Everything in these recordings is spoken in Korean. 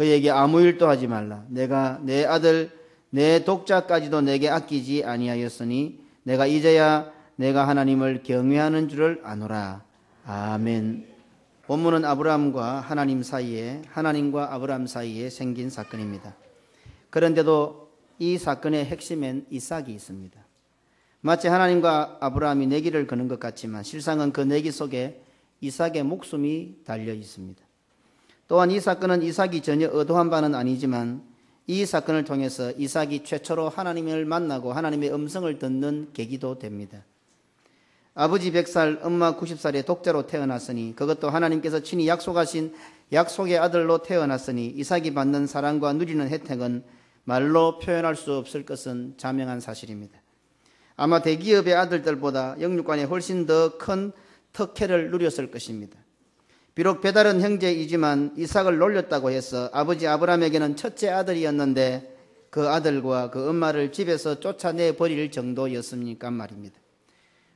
그에게 아무 일도 하지 말라 내가 내 아들 내 독자까지도 내게 아끼지 아니하였으니 내가 이제야 내가 하나님을 경외하는 줄을 아노라 아멘 본문은 아브라함과 하나님 사이에 하나님과 아브라함 사이에 생긴 사건입니다 그런데도 이 사건의 핵심엔 이삭이 있습니다. 마치 하나님과 아브라함이 내기를 거는 것 같지만 실상은 그 내기 속에 이삭의 목숨이 달려 있습니다. 또한 이 사건은 이삭이 전혀 의도한 바는 아니지만 이 사건을 통해서 이삭이 최초로 하나님을 만나고 하나님의 음성을 듣는 계기도 됩니다. 아버지 100살, 엄마 90살의 독자로 태어났으니 그것도 하나님께서 친히 약속하신 약속의 아들로 태어났으니 이삭이 받는 사랑과 누리는 혜택은 말로 표현할 수 없을 것은 자명한 사실입니다. 아마 대기업의 아들들보다 영육관에 훨씬 더 큰 특혜를 누렸을 것입니다. 비록 배달은 형제이지만 이삭을 놀렸다고 해서 아버지 아브라함에게는 첫째 아들이었는데 그 아들과 그 엄마를 집에서 쫓아내 버릴 정도였습니까 말입니다.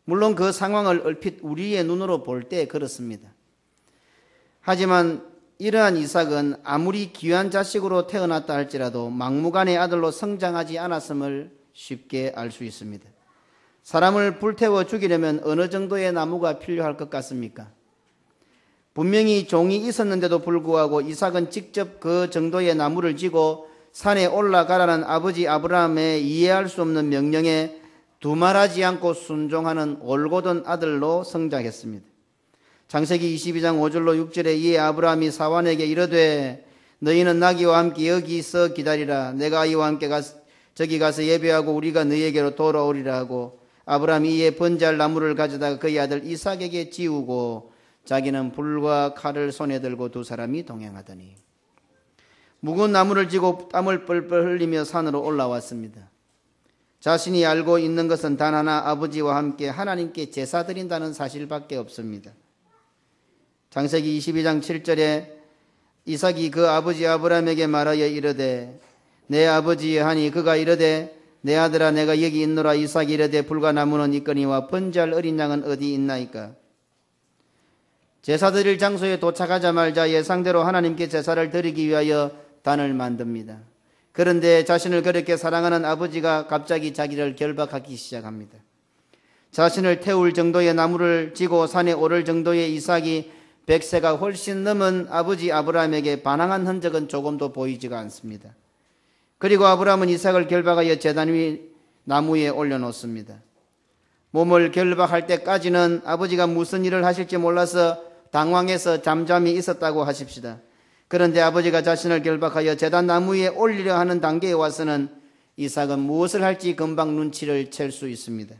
물론 그 상황을 얼핏 우리의 눈으로 볼 때 그렇습니다. 하지만 이러한 이삭은 아무리 귀한 자식으로 태어났다 할지라도 막무가내 아들로 성장하지 않았음을 쉽게 알 수 있습니다. 사람을 불태워 죽이려면 어느 정도의 나무가 필요할 것 같습니까? 분명히 종이 있었는데도 불구하고 이삭은 직접 그 정도의 나무를 지고 산에 올라가라는 아버지 아브라함의 이해할 수 없는 명령에 두말하지 않고 순종하는 올곧은 아들로 성장했습니다. 장세기 22장 5절로 6절에 이에 아브라함이 사환에게 이르되 너희는 나귀와 함께 여기서 기다리라 내가 이와 함께 가 저기 가서 예배하고 우리가 너희에게로 돌아오리라 하고 아브라함이 이에 번제할 나무를 가져다가 그의 아들 이삭에게 지우고 자기는 불과 칼을 손에 들고 두 사람이 동행하더니 묵은 나무를 지고 땀을 뻘뻘 흘리며 산으로 올라왔습니다. 자신이 알고 있는 것은 단 하나 아버지와 함께 하나님께 제사 드린다는 사실밖에 없습니다. 장세기 22장 7절에 이삭이 그 아버지 아브라함에게 말하여 이르되 내 아버지 하니 그가 이르되 내 아들아 내가 여기 있노라 이삭이 이르되 불과 나무는 있거니와 번제할 어린 양은 어디 있나이까 제사 드릴 장소에 도착하자말자 예상대로 하나님께 제사를 드리기 위하여 단을 만듭니다. 그런데 자신을 그렇게 사랑하는 아버지가 갑자기 자기를 결박하기 시작합니다. 자신을 태울 정도의 나무를 지고 산에 오를 정도의 이삭이 백세가 훨씬 넘은 아버지 아브라함에게 반항한 흔적은 조금도 보이지가 않습니다. 그리고 아브라함은 이삭을 결박하여 재단 위 나무에 올려놓습니다. 몸을 결박할 때까지는 아버지가 무슨 일을 하실지 몰라서 당황해서 잠잠히 있었다고 하십시다. 그런데 아버지가 자신을 결박하여 재단 나무 에 올리려 하는 단계에 와서는 이삭은 무엇을 할지 금방 눈치를 챌 수 있습니다.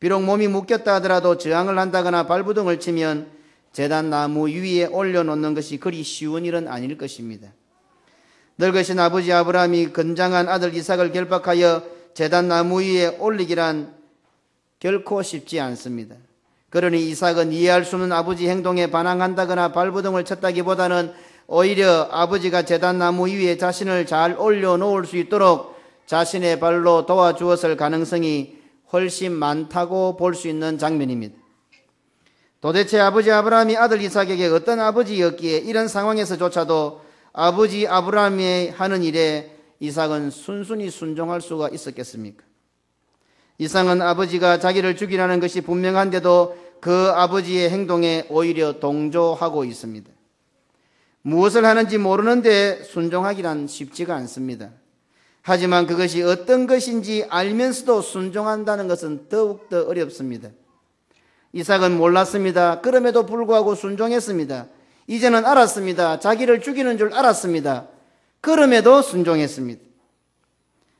비록 몸이 묶였다 하더라도 저항을 한다거나 발부둥을 치면 재단 나무 위에 올려놓는 것이 그리 쉬운 일은 아닐 것입니다. 늙으신 아버지 아브라함이 건장한 아들 이삭을 결박하여 재단 나무 위에 올리기란 결코 쉽지 않습니다. 그러니 이삭은 이해할 수 없는 아버지 행동에 반항한다거나 발부둥을 쳤다기보다는 오히려 아버지가 재단 나무 위에 자신을 잘 올려놓을 수 있도록 자신의 발로 도와주었을 가능성이 훨씬 많다고 볼 수 있는 장면입니다. 도대체 아버지 아브라함이 아들 이삭에게 어떤 아버지였기에 이런 상황에서조차도 아버지 아브라함이 하는 일에 이삭은 순순히 순종할 수가 있었겠습니까? 이삭은 아버지가 자기를 죽이라는 것이 분명한데도 그 아버지의 행동에 오히려 동조하고 있습니다. 무엇을 하는지 모르는데 순종하기란 쉽지가 않습니다. 하지만 그것이 어떤 것인지 알면서도 순종한다는 것은 더욱더 어렵습니다. 이삭은 몰랐습니다. 그럼에도 불구하고 순종했습니다. 이제는 알았습니다. 자기를 죽이는 줄 알았습니다. 그럼에도 순종했습니다.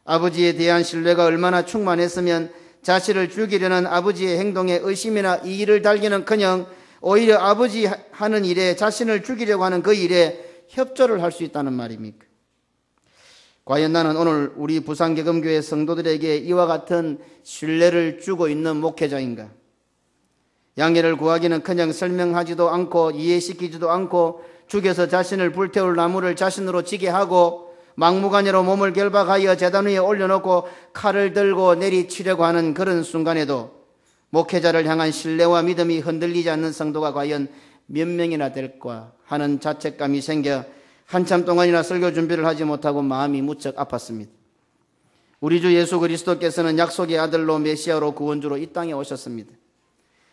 아버지에 대한 신뢰가 얼마나 충만했으면 자신을 죽이려는 아버지의 행동에 의심이나 이의를 달기는 커녕 오히려 아버지 하는 일에 자신을 죽이려고 하는 그 일에 협조를 할 수 있다는 말입니까? 과연 나는 오늘 우리 부산계금교회 성도들에게 이와 같은 신뢰를 주고 있는 목회자인가? 양해를 구하기는 그냥 설명하지도 않고 이해시키지도 않고 죽여서 자신을 불태울 나무를 자신으로 지게 하고 막무가내로 몸을 결박하여 재단 위에 올려놓고 칼을 들고 내리치려고 하는 그런 순간에도 목회자를 향한 신뢰와 믿음이 흔들리지 않는 성도가 과연 몇 명이나 될까 하는 자책감이 생겨 한참 동안이나 설교 준비를 하지 못하고 마음이 무척 아팠습니다. 우리 주 예수 그리스도께서는 약속의 아들로 메시아로 구원주로 이 땅에 오셨습니다.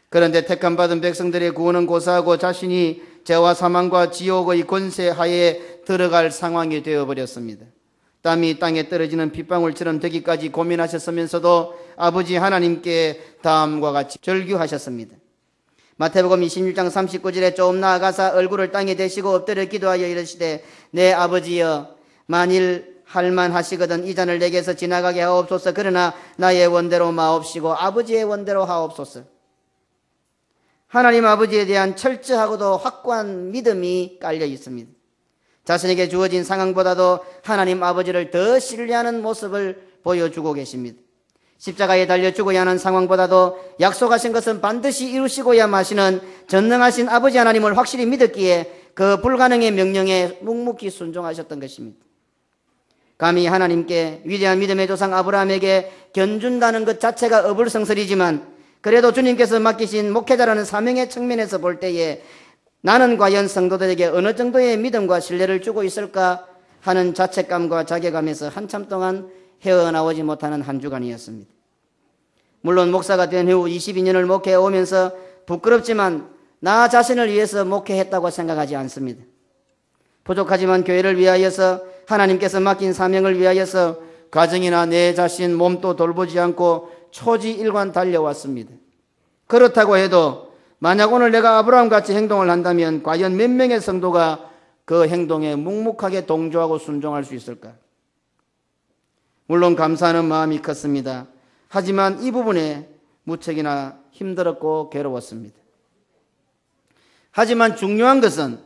그런데 택함 받은 백성들의 구원은 고사하고 자신이 죄와 사망과 지옥의 권세 하에 들어갈 상황이 되어 버렸습니다. 땀이 땅에 떨어지는 빗방울처럼 되기까지 고민하셨으면서도 아버지 하나님께 다음과 같이 절규하셨습니다. 마태복음 26장 39절에 좀 나아가서 얼굴을 땅에 대시고 엎드려 기도하여 이르시되 내 아버지여 만일 할만하시거든 이 잔을 내게서 지나가게 하옵소서 그러나 나의 원대로 마옵시고 아버지의 원대로 하옵소서 하나님 아버지에 대한 철저하고도 확고한 믿음이 깔려 있습니다. 자신에게 주어진 상황보다도 하나님 아버지를 더 신뢰하는 모습을 보여주고 계십니다. 십자가에 달려 죽어야 하는 상황보다도 약속하신 것은 반드시 이루시고야 마시는 전능하신 아버지 하나님을 확실히 믿었기에 그 불가능의 명령에 묵묵히 순종하셨던 것입니다. 감히 하나님께 위대한 믿음의 조상 아브라함에게 견준다는 것 자체가 어불성설이지만 그래도 주님께서 맡기신 목회자라는 사명의 측면에서 볼 때에 나는 과연 성도들에게 어느 정도의 믿음과 신뢰를 주고 있을까 하는 자책감과 자괴감에서 한참 동안 헤어나오지 못하는 한 주간이었습니다. 물론 목사가 된 후 22년을 목회해 오면서 부끄럽지만 나 자신을 위해서 목회했다고 생각하지 않습니다. 부족하지만 교회를 위하여서 하나님께서 맡긴 사명을 위하여서 가정이나 내 자신 몸도 돌보지 않고 초지일관 달려왔습니다. 그렇다고 해도 만약 오늘 내가 아브라함 같이 행동을 한다면 과연 몇 명의 성도가 그 행동에 묵묵하게 동조하고 순종할 수 있을까? 물론 감사하는 마음이 컸습니다. 하지만 이 부분에 무척이나 힘들었고 괴로웠습니다. 하지만 중요한 것은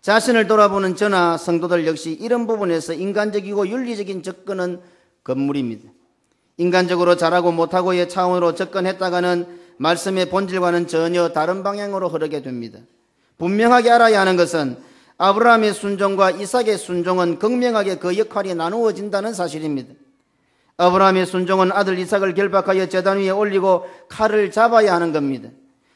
자신을 돌아보는 저나 성도들 역시 이런 부분에서 인간적이고 윤리적인 접근은 건물입니다. 인간적으로 잘하고 못하고의 차원으로 접근했다가는 말씀의 본질과는 전혀 다른 방향으로 흐르게 됩니다. 분명하게 알아야 하는 것은 아브라함의 순종과 이삭의 순종은 극명하게 그 역할이 나누어진다는 사실입니다. 아브라함의 순종은 아들 이삭을 결박하여 재단 위에 올리고 칼을 잡아야 하는 겁니다.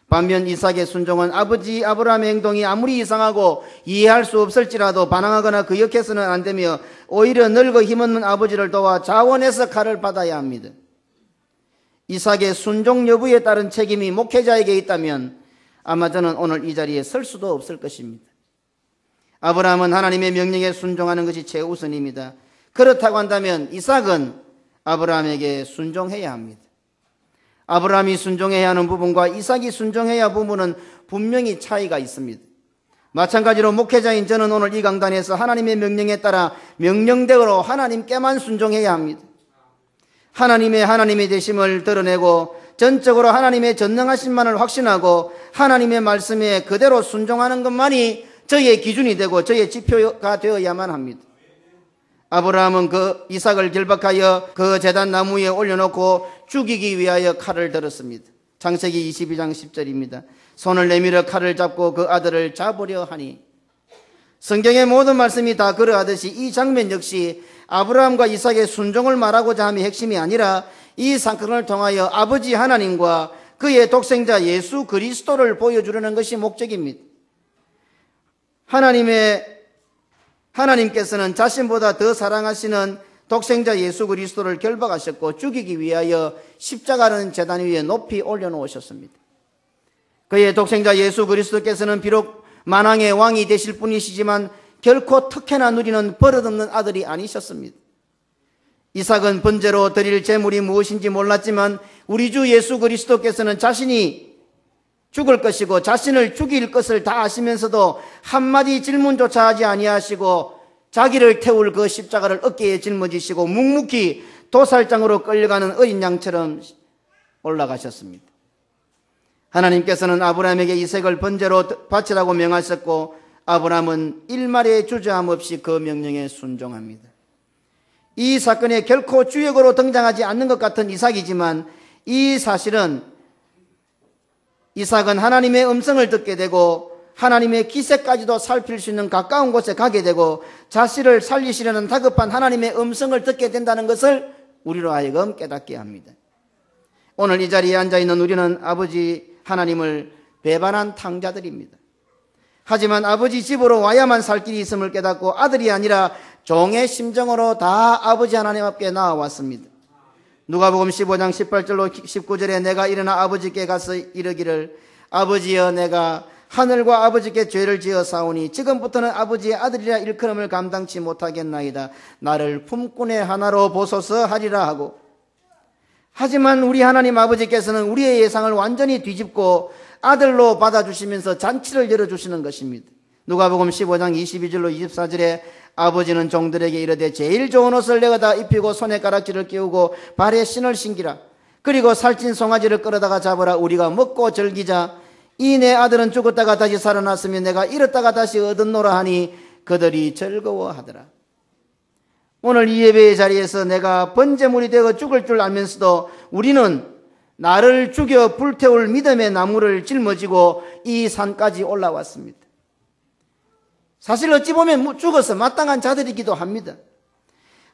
반면 이삭의 순종은 아버지 아브라함의 행동이 아무리 이상하고 이해할 수 없을지라도 반항하거나 그 역해서는 안 되며 오히려 늙어 힘없는 아버지를 도와 자원해서 칼을 받아야 합니다. 이삭의 순종 여부에 따른 책임이 목회자에게 있다면 아마 저는 오늘 이 자리에 설 수도 없을 것입니다. 아브라함은 하나님의 명령에 순종하는 것이 최우선입니다. 그렇다고 한다면 이삭은 아브라함에게 순종해야 합니다. 아브라함이 순종해야 하는 부분과 이삭이 순종해야 하는 부분은 분명히 차이가 있습니다. 마찬가지로 목회자인 저는 오늘 이 강단에서 하나님의 명령에 따라 명령대로 하나님께만 순종해야 합니다. 하나님의 하나님의 되심을 드러내고 전적으로 하나님의 전능하신만을 확신하고 하나님의 말씀에 그대로 순종하는 것만이 저의 기준이 되고 저의 지표가 되어야만 합니다. 아브라함은 그 이삭을 결박하여 그 재단 나무 에 올려놓고 죽이기 위하여 칼을 들었습니다. 창세기 22장 10절입니다. 손을 내밀어 칼을 잡고 그 아들을 잡으려 하니 성경의 모든 말씀이 다 그러하듯이 이 장면 역시 아브라함과 이삭의 순종을 말하고자 함이 핵심이 아니라 이 사건을 통하여 아버지 하나님과 그의 독생자 예수 그리스도를 보여주려는 것이 목적입니다. 하나님의 하나님께서는 자신보다 더 사랑하시는 독생자 예수 그리스도를 결박하셨고 죽이기 위하여 십자가라는 재단 위에 높이 올려놓으셨습니다. 그의 독생자 예수 그리스도께서는 비록 만왕의 왕이 되실 분이시지만 결코 특혜나 누리는 버릇없는 아들이 아니셨습니다. 이삭은 번제로 드릴 제물이 무엇인지 몰랐지만 우리 주 예수 그리스도께서는 자신이 죽을 것이고 자신을 죽일 것을 다 아시면서도 한마디 질문조차 하지 아니하시고 자기를 태울 그 십자가를 어깨에 짊어지시고 묵묵히 도살장으로 끌려가는 어린 양처럼 올라가셨습니다. 하나님께서는 아브라함에게 이색을 번제로 바치라고 명하셨고 아브라함은 일말의 주저함 없이 그 명령에 순종합니다. 이 사건에 결코 주역으로 등장하지 않는 것 같은 이삭이지만 이 사실은 이삭은 하나님의 음성을 듣게 되고 하나님의 기세까지도 살필 수 있는 가까운 곳에 가게 되고 자신을 살리시려는 다급한 하나님의 음성을 듣게 된다는 것을 우리로 하여금 깨닫게 합니다. 오늘 이 자리에 앉아 있는 우리는 아버지 하나님을 배반한 탕자들입니다. 하지만 아버지 집으로 와야만 살 길이 있음을 깨닫고 아들이 아니라 종의 심정으로 다 아버지 하나님 앞에 나와왔습니다. 누가복음 15장 18절로 19절에 내가 일어나 아버지께 가서 이르기를 아버지여 내가 하늘과 아버지께 죄를 지어 싸우니 지금부터는 아버지의 아들이라 일컬음을 감당치 못하겠나이다. 나를 품꾼의 하나로 보소서 하리라 하고 하지만 우리 하나님 아버지께서는 우리의 예상을 완전히 뒤집고 아들로 받아주시면서 잔치를 열어주시는 것입니다. 누가복음 15장 22절로 24절에 아버지는 종들에게 이르되 제일 좋은 옷을 내어다 입히고 손에 가락지를 끼우고 발에 신을 신기라. 그리고 살찐 송아지를 끌어다가 잡으라 우리가 먹고 즐기자. 이 내 아들은 죽었다가 다시 살아났으면 내가 잃었다가 다시 얻었노라 하니 그들이 즐거워하더라. 오늘 이 예배의 자리에서 내가 번제물이 되어 죽을 줄 알면서도 우리는 나를 죽여 불태울 믿음의 나무를 짊어지고 이 산까지 올라왔습니다. 사실 어찌 보면 죽어서 마땅한 자들이기도 합니다.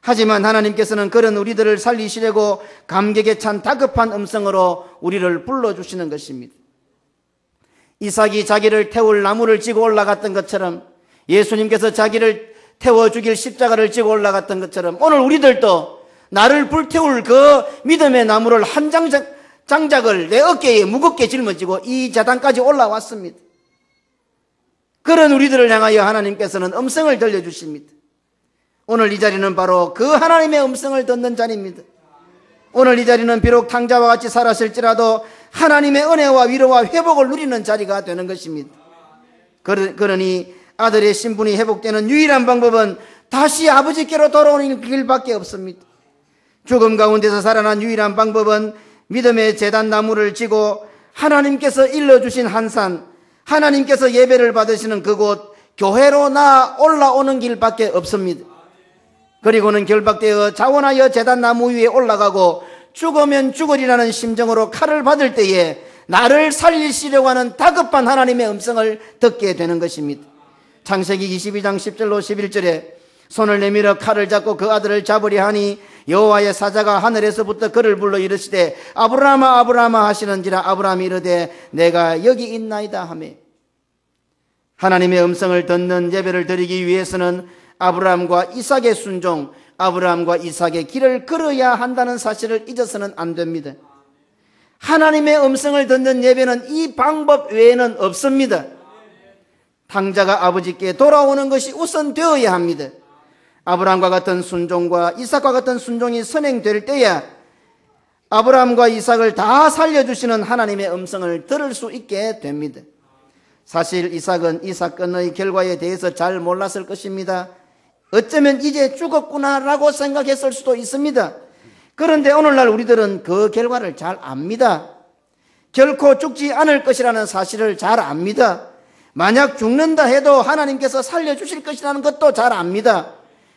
하지만 하나님께서는 그런 우리들을 살리시려고 감격에 찬 다급한 음성으로 우리를 불러주시는 것입니다. 이삭이 자기를 태울 나무를 지고 올라갔던 것처럼 예수님께서 자기를 태워 죽일 십자가를 지고 올라갔던 것처럼 오늘 우리들도 나를 불태울 그 믿음의 나무를 한 장작, 장작을 내 어깨에 무겁게 짊어지고 이 자단까지 올라왔습니다. 그런 우리들을 향하여 하나님께서는 음성을 들려주십니다. 오늘 이 자리는 바로 그 하나님의 음성을 듣는 자리입니다. 오늘 이 자리는 비록 탕자와 같이 살았을지라도 하나님의 은혜와 위로와 회복을 누리는 자리가 되는 것입니다. 그러니 아들의 신분이 회복되는 유일한 방법은 다시 아버지께로 돌아오는 길밖에 없습니다. 죽음 가운데서 살아난 유일한 방법은 믿음의 재단 나무를 지고 하나님께서 일러주신 한산, 하나님께서 예배를 받으시는 그곳 교회로 나 올라오는 길밖에 없습니다. 그리고는 결박되어 자원하여 재단 나무 위에 올라가고 죽으면 죽으리라는 심정으로 칼을 받을 때에 나를 살리시려고 하는 다급한 하나님의 음성을 듣게 되는 것입니다. 창세기 22장 10절로 11절에 손을 내밀어 칼을 잡고 그 아들을 잡으려 하니 여호와의 사자가 하늘에서부터 그를 불러 이르시되 아브라함아 아브라함아 하시는지라 아브라함이 이르되 내가 여기 있나이다 하며 하나님의 음성을 듣는 예배를 드리기 위해서는 아브라함과 이삭의 순종, 아브라함과 이삭의 길을 걸어야 한다는 사실을 잊어서는 안 됩니다. 하나님의 음성을 듣는 예배는 이 방법 외에는 없습니다. 탕자가 아버지께 돌아오는 것이 우선 되어야 합니다. 아브라함과 같은 순종과 이삭과 같은 순종이 선행될 때야 아브라함과 이삭을 다 살려주시는 하나님의 음성을 들을 수 있게 됩니다. 사실 이삭은 이 사건의 결과에 대해서 잘 몰랐을 것입니다. 어쩌면 이제 죽었구나라고 생각했을 수도 있습니다. 그런데 오늘날 우리들은 그 결과를 잘 압니다. 결코 죽지 않을 것이라는 사실을 잘 압니다. 만약 죽는다 해도 하나님께서 살려주실 것이라는 것도 잘 압니다.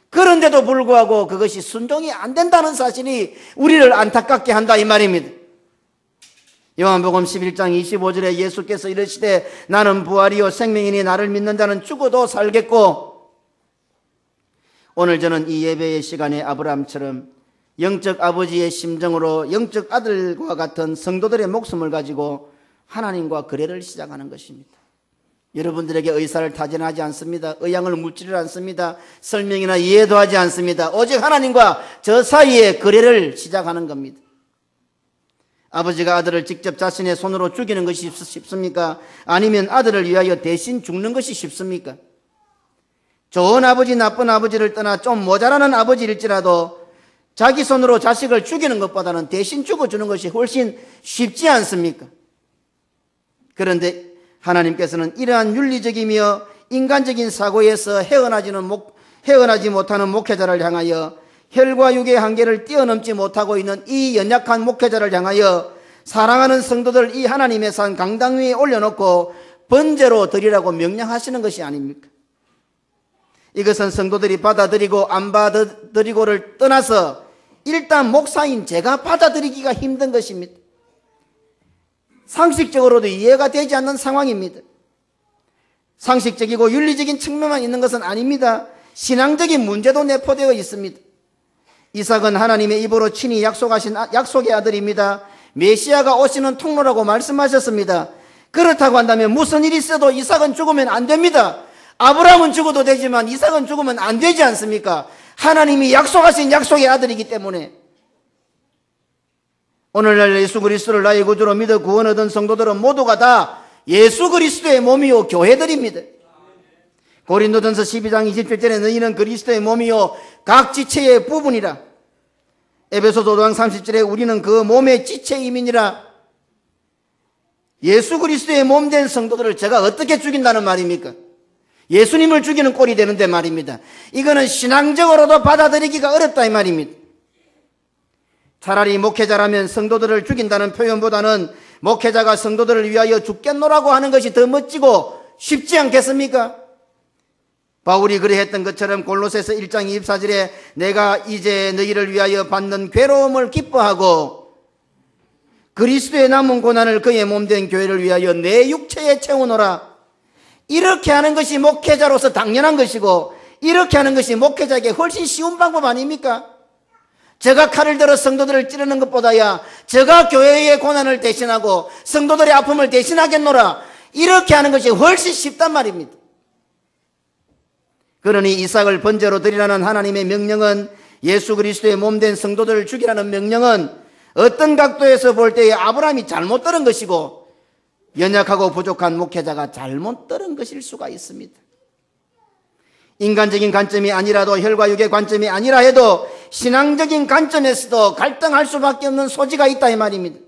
그런데도 불구하고 그것이 순종이 안 된다는 사실이 우리를 안타깝게 한다 이 말입니다. 요한복음 11장 25절에 예수께서 이르시되 나는 부활이요 생명이니 나를 믿는 자는 죽어도 살겠고 오늘 저는 이 예배의 시간에 아브라함처럼 영적 아버지의 심정으로 영적 아들과 같은 성도들의 목숨을 가지고 하나님과 거래를 시작하는 것입니다. 여러분들에게 의사를 타진하지 않습니다. 의향을 묻지를 않습니다. 설명이나 이해도 하지 않습니다. 오직 하나님과 저 사이에 거래를 시작하는 겁니다. 아버지가 아들을 직접 자신의 손으로 죽이는 것이 쉽습니까? 아니면 아들을 위하여 대신 죽는 것이 쉽습니까? 좋은 아버지, 나쁜 아버지를 떠나 좀 모자라는 아버지일지라도 자기 손으로 자식을 죽이는 것보다는 대신 죽어주는 것이 훨씬 쉽지 않습니까? 그런데 하나님께서는 이러한 윤리적이며 인간적인 사고에서 헤어나지는 목, 헤어나지 못하는 목회자를 향하여 혈과 육의 한계를 뛰어넘지 못하고 있는 이 연약한 목회자를 향하여 사랑하는 성도들 이 하나님의 산 강당 위에 올려놓고 번제로 드리라고 명령하시는 것이 아닙니까? 이것은 성도들이 받아들이고 안 받아들이고를 떠나서 일단 목사인 제가 받아들이기가 힘든 것입니다. 상식적으로도 이해가 되지 않는 상황입니다. 상식적이고 윤리적인 측면만 있는 것은 아닙니다. 신앙적인 문제도 내포되어 있습니다. 이삭은 하나님의 입으로 친히 약속하신 아, 약속의 아들입니다. 메시아가 오시는 통로라고 말씀하셨습니다. 그렇다고 한다면 무슨 일이 있어도 이삭은 죽으면 안 됩니다. 아브라함은 죽어도 되지만 이삭은 죽으면 안 되지 않습니까? 하나님이 약속하신 약속의 아들이기 때문에 오늘날 예수 그리스도를 나의 구주로 믿어 구원 얻은 성도들은 모두가 다 예수 그리스도의 몸이요 교회들입니다. 고린도전서 12장 27절에 너희는 그리스도의 몸이요 각 지체의 부분이라. 에베소 도장 30절에 우리는 그 몸의 지체임이니라. 예수 그리스도의 몸 된 성도들을 제가 어떻게 죽인다는 말입니까? 예수님을 죽이는 꼴이 되는데 말입니다. 이거는 신앙적으로도 받아들이기가 어렵다 이 말입니다. 차라리 목회자라면 성도들을 죽인다는 표현보다는 목회자가 성도들을 위하여 죽겠노라고 하는 것이 더 멋지고 쉽지 않겠습니까? 바울이 그래 했던 것처럼 골로새서 1장 24절에 내가 이제 너희를 위하여 받는 괴로움을 기뻐하고 그리스도의 남은 고난을 그의 몸된 교회를 위하여 내 육체에 채우노라. 이렇게 하는 것이 목회자로서 당연한 것이고 이렇게 하는 것이 목회자에게 훨씬 쉬운 방법 아닙니까? 제가 칼을 들어 성도들을 찌르는 것보다야 제가 교회의 고난을 대신하고 성도들의 아픔을 대신하겠노라 이렇게 하는 것이 훨씬 쉽단 말입니다. 그러니 이삭을 번제로 드리라는 하나님의 명령은 예수 그리스도의 몸 된 성도들을 죽이라는 명령은 어떤 각도에서 볼 때에 아브라함이 잘못 들은 것이고 연약하고 부족한 목회자가 잘못 들은 것일 수가 있습니다. 인간적인 관점이 아니라도 혈과 육의 관점이 아니라 해도 신앙적인 관점에서도 갈등할 수밖에 없는 소지가 있다 이 말입니다.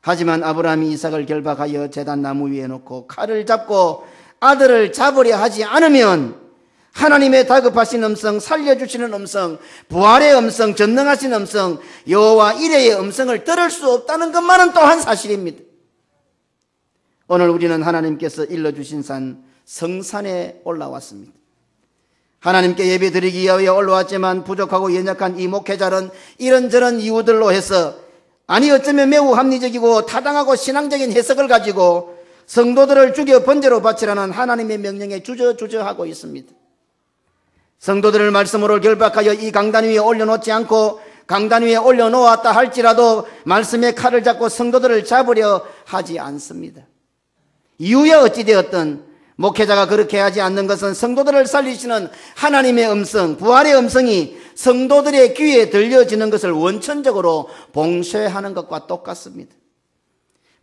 하지만 아브라함이 이삭을 결박하여 재단 나무 위에 놓고 칼을 잡고 아들을 잡으려 하지 않으면 하나님의 다급하신 음성, 살려주시는 음성, 부활의 음성, 전능하신 음성, 여호와 이레의 음성을 들을 수 없다는 것만은 또한 사실입니다. 오늘 우리는 하나님께서 일러주신 산 성산에 올라왔습니다. 하나님께 예배 드리기 위하여 올라왔지만 부족하고 연약한 이 목회자는 이런저런 이유들로 해서 아니 어쩌면 매우 합리적이고 타당하고 신앙적인 해석을 가지고 성도들을 죽여 번제로 바치라는 하나님의 명령에 주저주저하고 있습니다. 성도들을 말씀으로 결박하여 이 강단 위에 올려놓지 않고 강단 위에 올려놓았다 할지라도 말씀의 칼을 잡고 성도들을 잡으려 하지 않습니다. 이유야 어찌되었든 목회자가 그렇게 하지 않는 것은 성도들을 살리시는 하나님의 음성, 부활의 음성이 성도들의 귀에 들려지는 것을 원천적으로 봉쇄하는 것과 똑같습니다.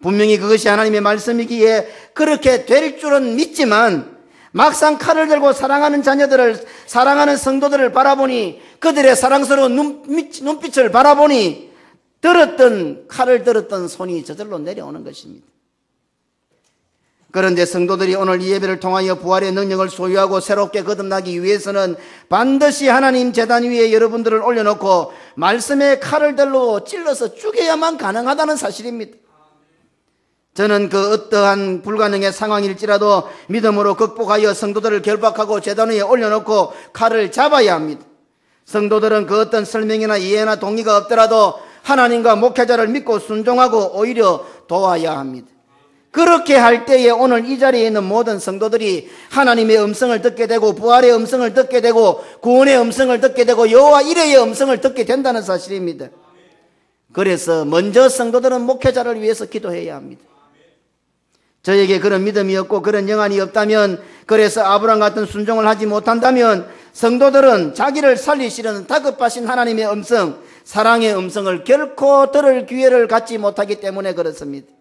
분명히 그것이 하나님의 말씀이기에 그렇게 될 줄은 믿지만 막상 칼을 들고 사랑하는 자녀들을, 사랑하는 성도들을 바라보니 그들의 사랑스러운 눈빛, 눈빛을 바라보니 들었던, 칼을 들었던 손이 저절로 내려오는 것입니다. 그런데 성도들이 오늘 이 예배를 통하여 부활의 능력을 소유하고 새롭게 거듭나기 위해서는 반드시 하나님 재단 위에 여러분들을 올려놓고 말씀의 칼을 들로 찔러서 죽여야만 가능하다는 사실입니다. 저는 그 어떠한 불가능의 상황일지라도 믿음으로 극복하여 성도들을 결박하고 재단 위에 올려놓고 칼을 잡아야 합니다. 성도들은 그 어떤 설명이나 이해나 동의가 없더라도 하나님과 목회자를 믿고 순종하고 오히려 도와야 합니다. 그렇게 할 때에 오늘 이 자리에 있는 모든 성도들이 하나님의 음성을 듣게 되고 부활의 음성을 듣게 되고 구원의 음성을 듣게 되고 여호와 이레의 음성을 듣게 된다는 사실입니다. 그래서 먼저 성도들은 목회자를 위해서 기도해야 합니다. 저에게 그런 믿음이 없고 그런 영안이 없다면 그래서 아브람 같은 순종을 하지 못한다면 성도들은 자기를 살리시려는 다급하신 하나님의 음성, 사랑의 음성을 결코 들을 기회를 갖지 못하기 때문에 그렇습니다.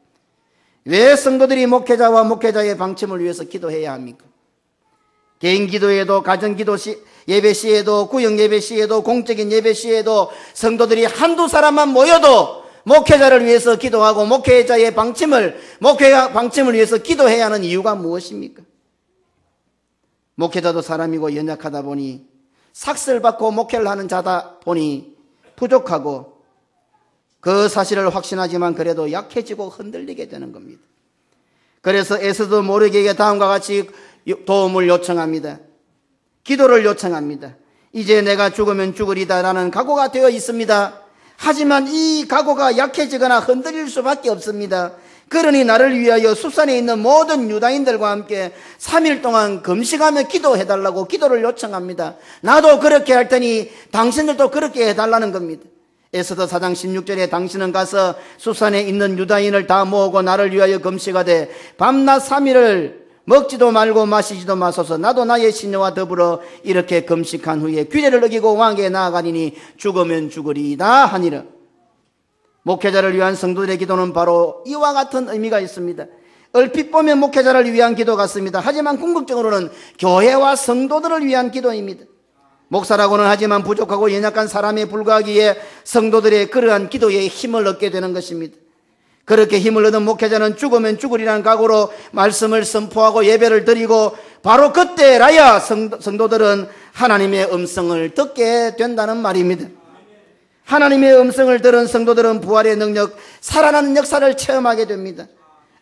왜 성도들이 목회자와 목회자의 방침을 위해서 기도해야 합니까? 개인 기도에도 가정 기도 시 예배 시에도 구역 예배 시에도 공적인 예배 시에도 성도들이 한두 사람만 모여도 목회자를 위해서 기도하고 목회자의 방침을 목회 방침을 위해서 기도해야 하는 이유가 무엇입니까? 목회자도 사람이고 연약하다 보니 삭슬 받고 목회를 하는 자다 보니 부족하고 그 사실을 확신하지만 그래도 약해지고 흔들리게 되는 겁니다. 그래서 에스도 모르게 다음과 같이 도움을 요청합니다. 기도를 요청합니다. 이제 내가 죽으면 죽으리다라는 각오가 되어 있습니다. 하지만 이 각오가 약해지거나 흔들릴 수밖에 없습니다. 그러니 나를 위하여 숲산에 있는 모든 유다인들과 함께 3일 동안 금식하며 기도해달라고 기도를 요청합니다. 나도 그렇게 할 테니 당신들도 그렇게 해달라는 겁니다. 에스더 4장 16절에 당신은 가서 숲산에 있는 유다인을 다 모으고 나를 위하여 금식하되 밤낮 3일을 먹지도 말고 마시지도 마소서 나도 나의 신녀와 더불어 이렇게 금식한 후에 규례를 어기고 왕에게 나아가니니 죽으면 죽으리이다 하니라. 목회자를 위한 성도들의 기도는 바로 이와 같은 의미가 있습니다. 얼핏 보면 목회자를 위한 기도 같습니다. 하지만 궁극적으로는 교회와 성도들을 위한 기도입니다. 목사라고는 하지만 부족하고 연약한 사람에 불과하기에 성도들의 그러한 기도에 힘을 얻게 되는 것입니다. 그렇게 힘을 얻은 목회자는 죽으면 죽으리라는 각오로 말씀을 선포하고 예배를 드리고 바로 그때라야 성도, 들은 하나님의 음성을 듣게 된다는 말입니다. 하나님의 음성을 들은 성도들은 부활의 능력, 살아나는 역사를 체험하게 됩니다.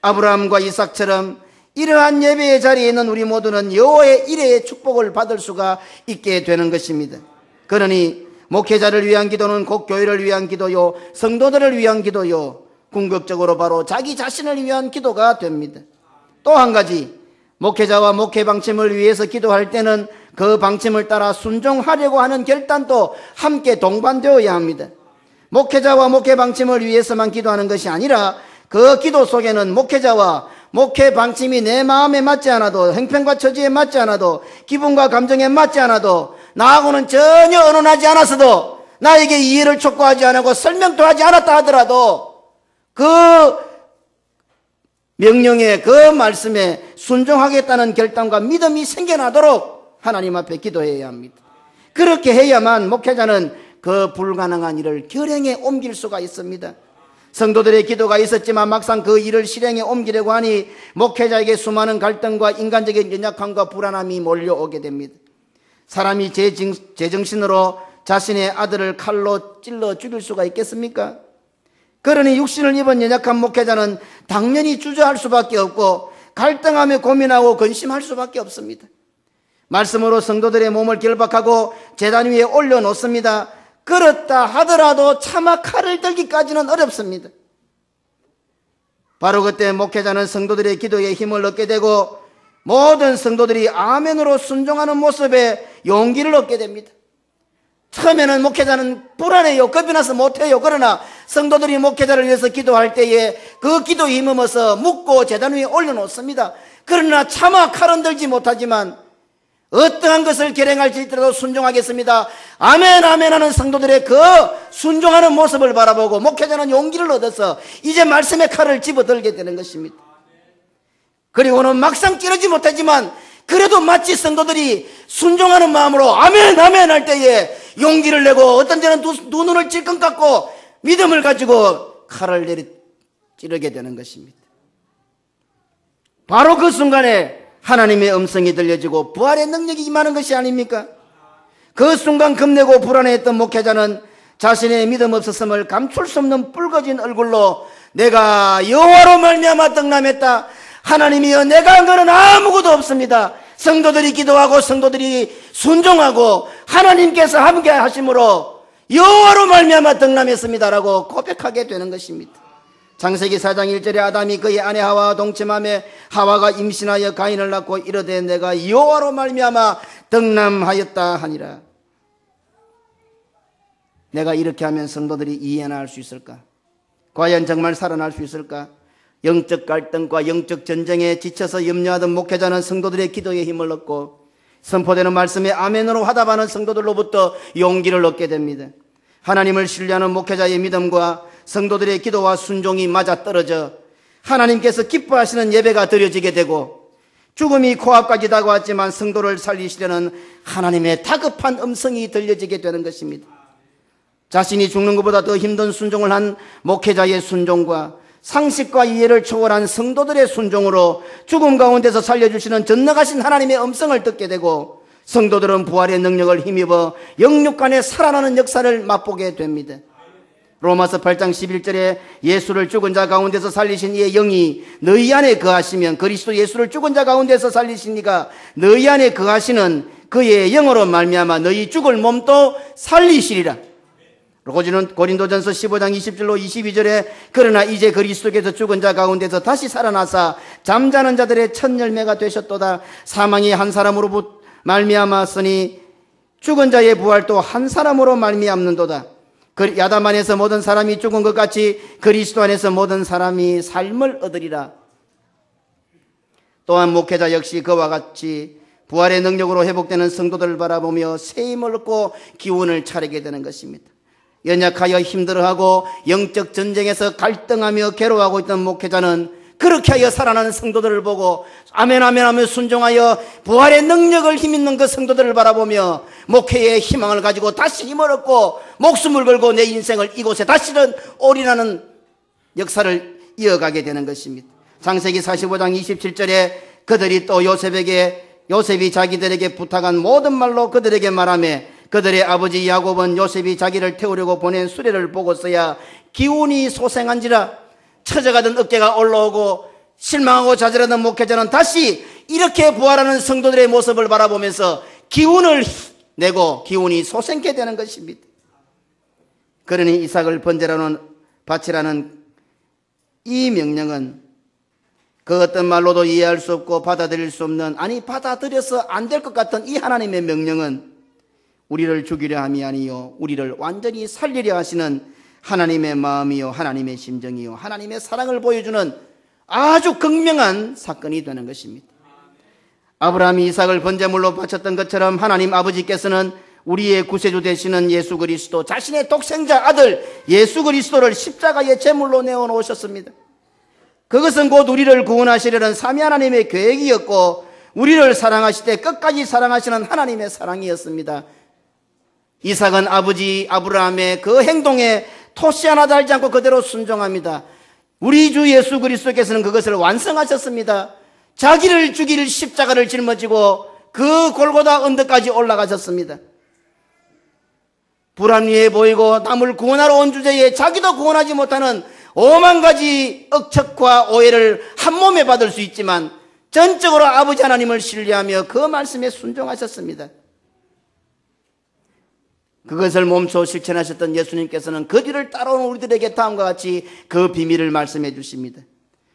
아브라함과 이삭처럼 이러한 예배의 자리에 있는 우리 모두는 여호와의 일회의 축복을 받을 수가 있게 되는 것입니다. 그러니 목회자를 위한 기도는 곧 교회를 위한 기도요, 성도들을 위한 기도요, 궁극적으로 바로 자기 자신을 위한 기도가 됩니다. 또 한 가지, 목회자와 목회 방침을 위해서 기도할 때는 그 방침을 따라 순종하려고 하는 결단도 함께 동반되어야 합니다. 목회자와 목회 방침을 위해서만 기도하는 것이 아니라 그 기도 속에는 목회자와 목회 방침이 내 마음에 맞지 않아도 행편과 처지에 맞지 않아도 기분과 감정에 맞지 않아도 나하고는 전혀 언론하지 않았어도 나에게 이해를 촉구하지 않고 설명도 하지 않았다 하더라도 그 명령에 그 말씀에 순종하겠다는 결단과 믿음이 생겨나도록 하나님 앞에 기도해야 합니다. 그렇게 해야만 목회자는 그 불가능한 일을 결행에 옮길 수가 있습니다. 성도들의 기도가 있었지만 막상 그 일을 실행에 옮기려고 하니 목회자에게 수많은 갈등과 인간적인 연약함과 불안함이 몰려오게 됩니다. 사람이 제정신으로 자신의 아들을 칼로 찔러 죽일 수가 있겠습니까? 그러니 육신을 입은 연약한 목회자는 당연히 주저할 수밖에 없고 갈등하며 고민하고 근심할 수밖에 없습니다. 말씀으로 성도들의 몸을 결박하고 재단 위에 올려놓습니다. 그렇다 하더라도 차마 칼을 들기까지는 어렵습니다. 바로 그때 목회자는 성도들의 기도에 힘을 얻게 되고 모든 성도들이 아멘으로 순종하는 모습에 용기를 얻게 됩니다. 처음에는 목회자는 불안해요. 겁이 나서 못해요. 그러나 성도들이 목회자를 위해서 기도할 때에 그 기도 힘으로써 묻고 재단 위에 올려놓습니다. 그러나 차마 칼은 들지 못하지만 어떠한 것을 결행할지라도 순종하겠습니다. 아멘, 아멘 하는 성도들의 그 순종하는 모습을 바라보고 목회자는 용기를 얻어서 이제 말씀의 칼을 집어들게 되는 것입니다. 그리고는 막상 찌르지 못하지만 그래도 마치 성도들이 순종하는 마음으로 아멘, 아멘 할 때에 용기를 내고 어떤 때는 두, 두 눈을 찔끔 깎고 믿음을 가지고 칼을 내리 찌르게 되는 것입니다. 바로 그 순간에 하나님의 음성이 들려지고 부활의 능력이 임하는 것이 아닙니까? 그 순간 겁내고 불안해했던 목회자는 자신의 믿음 없었음을 감출 수 없는 붉어진 얼굴로 내가 여호와로 말미암아 떡남했다. 하나님이여 내가 한 것은 아무것도 없습니다. 성도들이 기도하고 성도들이 순종하고 하나님께서 함께 하심으로 여호와로 말미암아 등남했습니다라고 고백하게 되는 것입니다. 창세기 4장 1절에 아담이 그의 아내 하와와 동침함에 하와가 임신하여 가인을 낳고 이르되 내가 여호와로 말미암아 등남하였다 하니라. 내가 이렇게 하면 성도들이 이해나 할 수 있을까? 과연 정말 살아날 수 있을까? 영적 갈등과 영적 전쟁에 지쳐서 염려하던 목회자는 성도들의 기도에 힘을 얻고 선포되는 말씀에 아멘으로 화답하는 성도들로부터 용기를 얻게 됩니다. 하나님을 신뢰하는 목회자의 믿음과 성도들의 기도와 순종이 맞아 떨어져 하나님께서 기뻐하시는 예배가 드려지게 되고 죽음이 코앞까지 다가왔지만 성도를 살리시려는 하나님의 다급한 음성이 들려지게 되는 것입니다. 자신이 죽는 것보다 더 힘든 순종을 한 목회자의 순종과 상식과 이해를 초월한 성도들의 순종으로 죽음 가운데서 살려주시는 전능하신 하나님의 음성을 듣게 되고 성도들은 부활의 능력을 힘입어 영육간에 살아나는 역사를 맛보게 됩니다. 로마서 8장 11절에 예수를 죽은 자 가운데서 살리신 이의 영이 너희 안에 거하시면 그리스도 예수를 죽은 자 가운데서 살리시니까 너희 안에 거하시는 그의 영으로 말미암아 너희 죽을 몸도 살리시리라. 고지는 고린도전서 15장 20절로 22절에 그러나 이제 그리스도께서 죽은 자 가운데서 다시 살아나사 잠자는 자들의 첫 열매가 되셨도다. 사망이 한 사람으로 말미암았으니 죽은 자의 부활도 한 사람으로 말미암는도다. 그 야담 안에서 모든 사람이 죽은 것 같이 그리스도 안에서 모든 사람이 삶을 얻으리라. 또한 목회자 역시 그와 같이 부활의 능력으로 회복되는 성도들을 바라보며 새 힘을 얻고 기운을 차리게 되는 것입니다. 연약하여 힘들어하고 영적 전쟁에서 갈등하며 괴로워하고 있던 목회자는 그렇게 하여 살아나는 성도들을 보고 아멘 아멘 하며 순종하여 부활의 능력을 힘있는 그 성도들을 바라보며 목회의 희망을 가지고 다시 힘을 얻고 목숨을 걸고 내 인생을 이곳에 다시는 올인하는 역사를 이어가게 되는 것입니다. 창세기 45장 27절에 그들이 또 요셉에게 요셉이 자기들에게 부탁한 모든 말로 그들에게 말하며 그들의 아버지 야곱은 요셉이 자기를 태우려고 보낸 수레를 보고서야 기운이 소생한지라 처져가던 어깨가 올라오고 실망하고 좌절하던 목회자는 다시 이렇게 부활하는 성도들의 모습을 바라보면서 기운을 내고 기운이 솟생게 되는 것입니다. 그러니 이삭을 번제라는 바치라는 이 명령은 그 어떤 말로도 이해할 수 없고 받아들일 수 없는 아니 받아들여서 안 될 것 같은 이 하나님의 명령은 우리를 죽이려 함이 아니요 우리를 완전히 살리려 하시는 하나님의 마음이요, 하나님의 심정이요, 하나님의 사랑을 보여주는 아주 극명한 사건이 되는 것입니다. 아브라함이 이삭을 번제물로 바쳤던 것처럼 하나님 아버지께서는 우리의 구세주 되시는 예수 그리스도 자신의 독생자 아들 예수 그리스도를 십자가의 제물로 내어 놓으셨습니다. 그것은 곧 우리를 구원하시려는 삼위 하나님의 계획이었고 우리를 사랑하실 때 끝까지 사랑하시는 하나님의 사랑이었습니다. 이삭은 아버지 아브라함의 그 행동에 토시 하나 달지 않고 그대로 순종합니다. 우리 주 예수 그리스도께서는 그것을 완성하셨습니다. 자기를 죽일 십자가를 짊어지고 그 골고다 언덕까지 올라가셨습니다. 불합리해 보이고 남을 구원하러 온 주제에 자기도 구원하지 못하는 오만 가지 억척과 오해를 한 몸에 받을 수 있지만 전적으로 아버지 하나님을 신뢰하며 그 말씀에 순종하셨습니다. 그것을 몸소 실천하셨던 예수님께서는 그 뒤를 따라오는 우리들에게 다음과 같이 그 비밀을 말씀해 주십니다.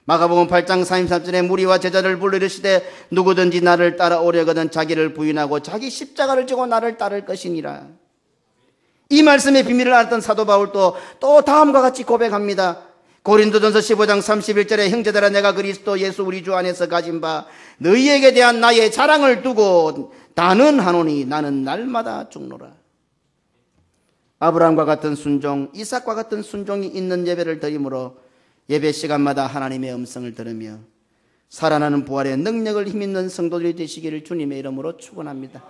마가복음 8장 33절에 무리와 제자를 불러이르시되 누구든지 나를 따라오려거든 자기를 부인하고 자기 십자가를 지고 나를 따를 것이니라. 이 말씀의 비밀을 알았던 사도 바울도 또 다음과 같이 고백합니다. 고린도전서 15장 31절에 형제들아 내가 그리스도 예수 우리 주 안에서 가진 바 너희에게 대한 나의 자랑을 두고 나는 하노니 나는 날마다 죽노라. 아브라함과 같은 순종, 이삭과 같은 순종이 있는 예배를 드림으로 예배 시간마다 하나님의 음성을 들으며 살아나는 부활의 능력을 힘있는 성도들이 되시기를 주님의 이름으로 축원합니다.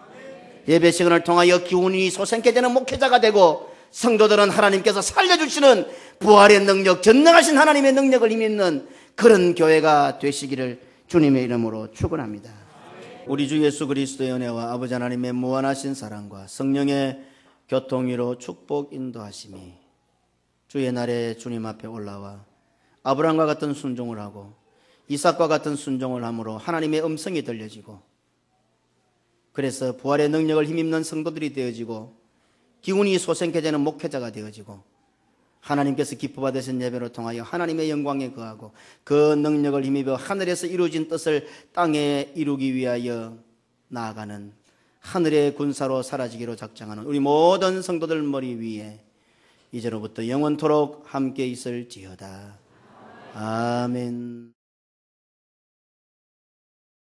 예배 시간을 통하여 기운이 솟생케 되는 목회자가 되고 성도들은 하나님께서 살려주시는 부활의 능력, 전능하신 하나님의 능력을 힘있는 그런 교회가 되시기를 주님의 이름으로 축원합니다. 우리 주 예수 그리스도의 은혜와 아버지 하나님의 무한하신 사랑과 성령의 교통 위로 축복 인도하심이 주의 날에 주님 앞에 올라와 아브라함과 같은 순종을 하고 이삭과 같은 순종을 함으로 하나님의 음성이 들려지고 그래서 부활의 능력을 힘입는 성도들이 되어지고 기운이 소생케 되는 목회자가 되어지고 하나님께서 기뻐 받으신 예배를 통하여 하나님의 영광에 거하고 그 능력을 힘입어 하늘에서 이루어진 뜻을 땅에 이루기 위하여 나아가는 하늘의 군사로 사라지기로 작정하는 우리 모든 성도들 머리 위에 이제로부터 영원토록 함께 있을지어다. 아멘.